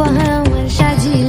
উপহার আমার সাজিয়ে